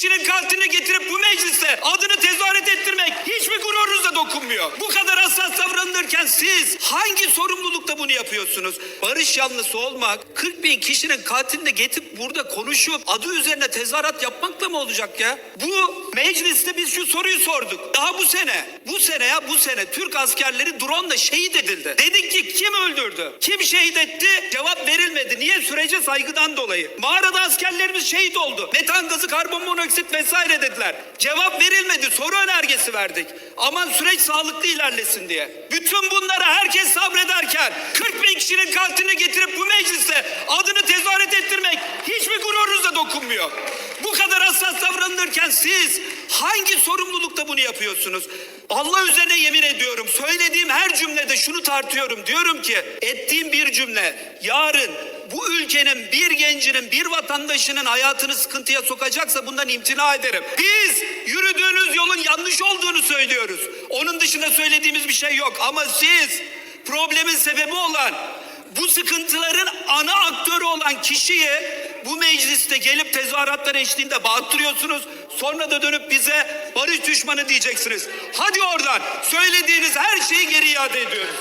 kişinin katilini getirip bu mecliste adını tezahürat ettirmek hiçbir gururunuza dokunmuyor. Bu kadar hassas davranılırken siz hangi sorumlulukla bunu yapıyorsunuz? Barış yanlısı olmak 40 bin kişinin katilini getirip burada konuşup adı üzerine tezahürat yapmakla mı olacak ya? Bu mecliste biz şu soruyu sorduk. Daha bu sene, bu sene ya bu sene Türk askerleri drone şehit edildi. Dedik ki kim öldürdü? Kim şehit etti? Cevap verilmedi. Niye? Sürece saygıdan dolayı. Mağarada askerlerimiz şehit oldu. Metan gazı, karbon monoksit vesaire dediler. Cevap verilmedi. Soru önergesi verdik. Aman süreç sağlıklı ilerlesin diye. Bütün bunlara herkes sabrederken 40 bin kişinin katilini getirip bu mecliste adını tezahürat ettirmek hiçbir gururunuza dokunmuyor. Bu kadar hassas davranılırken siz hangi sorumlulukla bunu yapıyorsunuz? Allah üzerine yemin ediyorum. Söylediğim her cümlede şunu tartıyorum. Diyorum ki ettiğim bir cümle yarın bu ülkenin bir gencinin, bir vatandaşının hayatını sıkıntıya sokacaksa bundan imtina ederim. Biz söylüyoruz. Onun dışında söylediğimiz bir şey yok. Ama siz problemin sebebi olan bu sıkıntıların ana aktörü olan kişiyi bu mecliste gelip tezahüratlar eşliğinde bağıttırıyorsunuz. Sonra da dönüp bize barış düşmanı diyeceksiniz. Hadi oradan söylediğiniz her şeyi geri iade ediyoruz.